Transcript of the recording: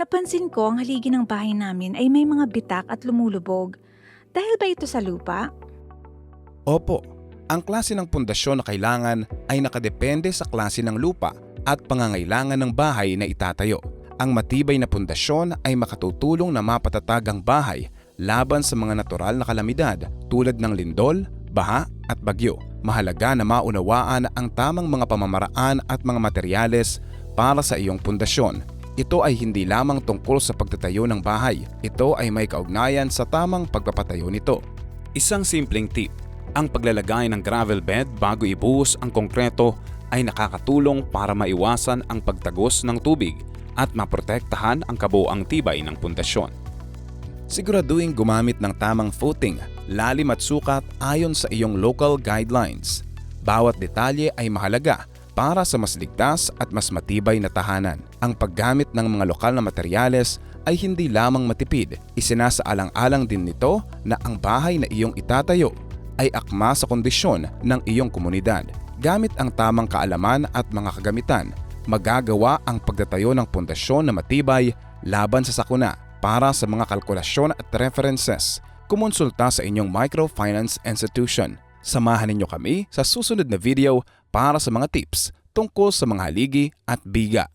Napansin ko ang haligi ng bahay namin ay may mga bitak at lumulubog. Dahil ba ito sa lupa? Opo, ang klase ng pundasyon na kailangan ay nakadepende sa klase ng lupa at pangangailangan ng bahay na itatayo. Ang matibay na pundasyon ay makatutulong na mapatatag ang bahay laban sa mga natural na kalamidad tulad ng lindol, baha at bagyo. Mahalaga na maunawaan ang tamang mga pamamaraan at mga materyales para sa iyong pundasyon. Ito ay hindi lamang tungkol sa pagtatayo ng bahay. Ito ay may kaugnayan sa tamang pagpapatayo nito. Isang simpleng tip, ang paglalagay ng gravel bed bago ibuhos ang konkreto ay nakakatulong para maiwasan ang pagtagos ng tubig at maprotektahan ang kabuoang tibay ng pundasyon. Siguraduhin gumamit ng tamang footing, lalim at sukat ayon sa iyong local guidelines. Bawat detalye ay mahalaga para sa mas ligtas at mas matibay na tahanan. Ang paggamit ng mga lokal na materyales ay hindi lamang matipid, isinasaalang-alang din nito na ang bahay na iyong itatayo ay akma sa kondisyon ng iyong komunidad. Gamit ang tamang kaalaman at mga kagamitan, magagawa ang pagtatayo ng pundasyon na matibay laban sa sakuna para sa mga kalkulasyon at references. Kumonsulta sa inyong microfinance institution. Samahan ninyo kami sa susunod na video para sa mga tips tungkol sa mga haligi at biga.